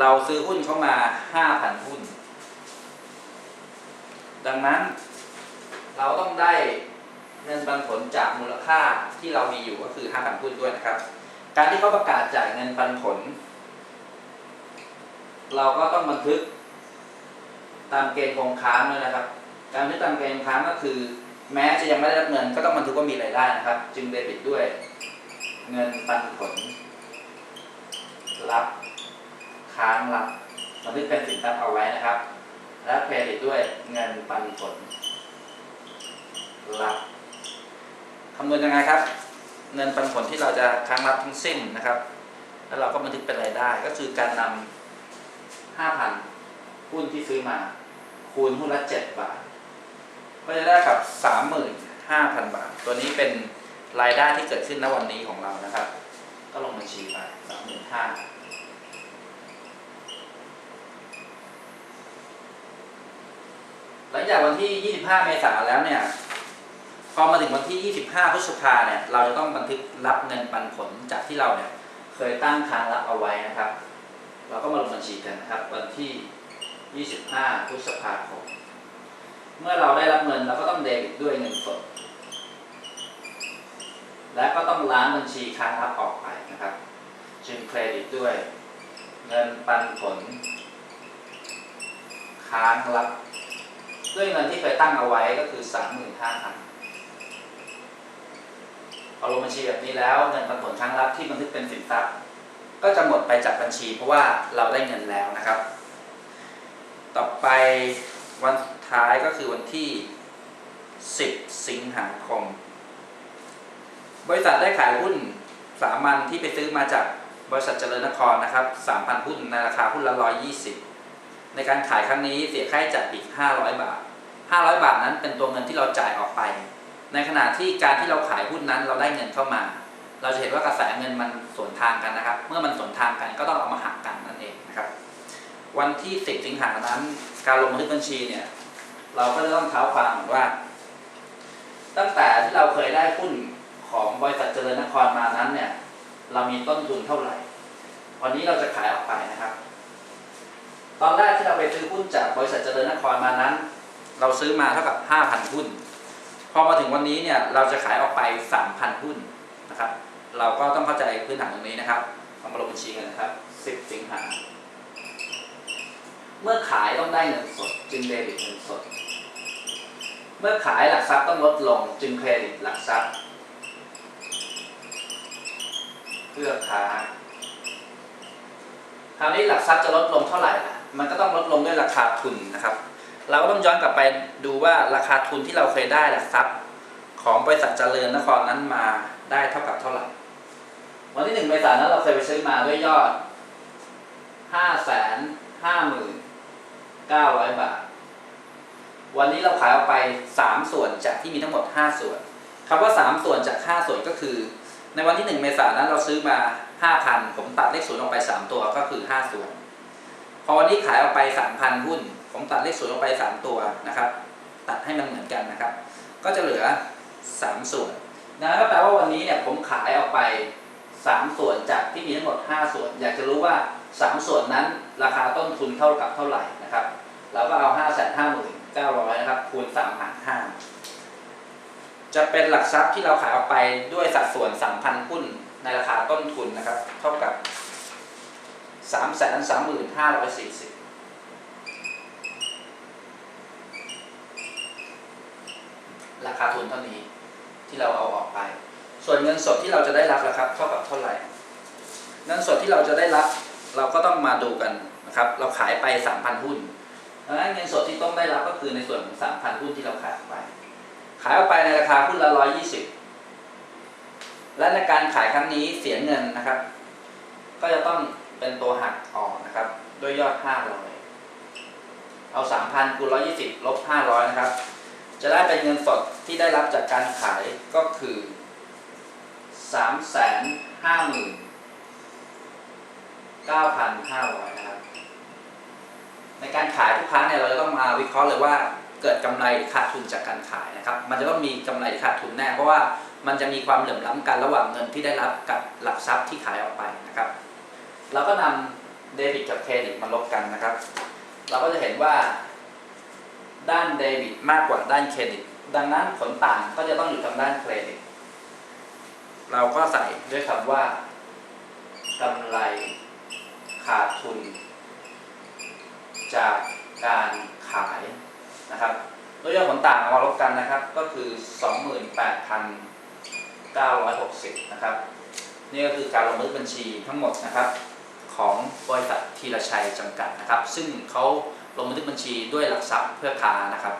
เราซื้อหุ้นเข้ามาห้าพันหุ้น ดังนั้น เราต้องได้เงินปันผลจากมูลค่าที่เรามีอยู่ก็คือห้าพันหุ้นด้วยนะครับ การที่เขาประกาศจ่ายเงินปันผล เราก็ต้องบันทึกตามเกณฑ์คงค้างด้วยนะครับ การบันทึกตามเกณฑ์คงค้างก็คือ แม้จะยังไม่ได้รับเงินก็ต้องบันทึกว่ามีรายได้นะครับ จึงเดบิตด้วยเงินปันผลรับ ค้างรับบันทึกเป็นสินทรัพย์เอาไว้นะครับ และเครดิตด้วยเงินปันผลรับคำนวณยังไงครับ เงินปันผลที่เราจะค้างรับทั้งสิ้นนะครับ แล้วเราก็บันทึกเป็นรายได้ก็คือการนำห้าพันหุ้นที่ซื้อมา คูณหุ้นละเจ็ดบาท ก็จะได้กับสามหมื่นห้าพันบาท ตัวนี้เป็นรายได้ที่เกิดขึ้นณวันนี้ของเรานะครับ ก็ลงบัญชีไปสามหมื่นห้า หลังจากวันที่ 25 เมษายนแล้วเนี่ย พอมาถึงวันที่ 25 พฤษภาเนี่ย เราจะต้องบันทึกรับเงินปันผลจากที่เราเนี่ย เคยตั้งค้างรับเอาไว้นะครับ เราก็มาลงบัญชีกันนะครับ วันที่ 25 พฤษภาคม เมื่อเราได้รับเงินเราก็ต้องเดบิตด้วยเงินสด และก็ต้องล้างบัญชีค้างรับออกไปนะครับจึงเครดิตด้วย เงินปันผล ค้างรับ ด้วยเงินที่เคยตั้งเอาไว้ก็คือ35,000พอลงบัญชีแบบนี้แล้วเงินปันผลค้างรับที่บันทึกเป็นสินทรัพย์ ก็จะหมดไปจากบัญชี เพราะว่าเราได้เงินแล้วนะครับ ต่อไปวันสุดท้ายก็คือวันที่ 10 สิงหาคม บริษัทได้ขายหุ้นสามัญที่ไปซื้อมาจากบริษัทเจริญนครนะครับ 3,000 หุ้นในราคาหุ้นละ 120 ในการขายครั้งนี้เสียค่าใช้จ่ายอีก 500 บาท 500 บาทนั้นเป็นตัวเงินที่เราจ่ายออกไป ในขณะที่การที่เราขายหุ้นนั้นเราได้เงินเข้ามา เราจะเห็นว่ากระแสเงินมันสวนทางกันนะครับ เมื่อมันสวนทางกันก็ต้องเอามาหักกันนั่นเองนะครับ วันที่ 10 สิงหานั้น การลงบันทึกบัญชีเนี่ยเราก็จะต้องเท้าความว่า ตั้งแต่ที่เราเคยได้หุ้นของบริษัทเจริญนครมานั้นเนี่ย เรามีต้นทุนเท่าไหร่ วันนี้เราจะขายออกไปนะครับ ตอนแรกที่เราไปซื้อหุ้นจากบริษัทเจริญนครมานั้น เราซื้อมาเท่ากับ 5,000 หุ้น พอมาถึงวันนี้เนี่ยเราจะขายออกไป 3,000 หุ้นนะครับ เราก็ต้องเข้าใจพื้นฐานตรงนี้นะครับเอามาลงบัญชีกันนะครับ 10 สิงหา เมื่อขายต้องได้เงินสด จึงเดบิตเงินสด เมื่อขายหลักทรัพย์ต้องลดลงจึงเครดิตหลักทรัพย์ เพื่อค้าคราวนี้หลักทรัพย์จะลดลงเท่าไหร่ล่ะ มันก็ต้องลดลงด้วยราคาทุนนะครับ เราก็ต้องย้อนกลับไปดูว่าราคาทุนที่เราเคยได้หลักทรัพย์ของบริษัทเจริญนครนั้นมาได้เท่ากับเท่าไหร่ วันที่หนึ่งเมษายนนั้นเราเคยไปซื้อมาด้วยยอดห้าแสนห้าหมื่นเก้าร้อยบาท วันนี้เราขายออกไปสามส่วนจากที่มีทั้งหมดห้าส่วนคำว่าสามส่วนจากห้าส่วนก็คือ ในวันที่หนึ่งเมษายนนั้นเราซื้อมาห้าพันผมตัดเลขศูนย์ออกไปสามตัวก็คือห้าส่วน พอวันนี้ขายออกไปสามพันหุ้น ผมตัดเลขศูนย์ออกไป 3 ตัวนะครับ ตัดให้มันเหมือนกันนะครับ ก็จะเหลือ 3 ส่วนนะก็แปลว่าวันนี้เนี่ยผมขายออกไป 3 ส่วนจากที่มีทั้งหมด 5 ส่วน อยากจะรู้ว่า 3 ส่วนนั้นราคาต้นทุนเท่ากับเท่าไหร่นะครับ เราก็เอา 5 5 0 9 0 0นะครับคูณ3หาร5จะเป็นหลักทรัพย์ที่เราขายออกไปด้วยสัดส่วน 3,000หุ้นในราคาต้นทุนนะครับ เท่ากับ 3 3 5 4 0 ทุนเท่านี้ที่เราเอาออกไป ส่วนเงินสดที่เราจะได้รับนะครับ เท่ากับเท่าไหร่ เงินสดที่เราจะได้รับ เราก็ต้องมาดูกันนะครับ เราขายไปสามพันหุ้นดังนั้นเงินสดที่ต้องได้รับก็คือในส่วนของสามพันหุ้นที่เราขายออกไป ขายออกไปในราคาหุ้นละร้อยยี่สิบและในการขายครั้งนี้เสียเงินนะครับ ก็จะต้องเป็นตัวหักออกนะครับ ด้วยยอดห้าร้อยเอาสามพันคูณร้อยี่สิบลบห้าร้อยนะครับ จะได้เป็นเงินสดที่ได้รับจากการขายก็คือสามแสนห้าหมื่น9,500นะครับ ในการขายทุกครั้งเนี่ยเราจะต้องมาวิเคราะห์เลยว่าเกิดกำไรขาดทุนจากการขายนะครับ มันจะต้องมีกำไรขาดทุนแน่เพราะว่ามันจะมีความเหลื่อมล้ำกันระหว่างเงินที่ได้รับกับหลักทรัพย์ที่ขายออกไปนะครับ เราก็นำเดบิตกับเครดิตมาลบกันนะครับ เราก็จะเห็นว่า ด้านเดบิตมากกว่าด้านเครดิต ดังนั้นผลต่างก็จะต้องอยู่ทางด้านเครดิต เราก็ใส่ด้วยคำว่ากำไรขาดทุน จากการขายนะครับโดยยอดผลต่างเอามาลบกันนะครับ ก็คือ 28,960 นะครับ นี่ก็คือการลงบันทึกบัญชีทั้งหมดนะครับ ของบริษัททีละชัยจำกัดนะครับ ซึ่งเขา ลงบันทึกบัญชีด้วยหลักทรัพย์เพื่อค้านะครับ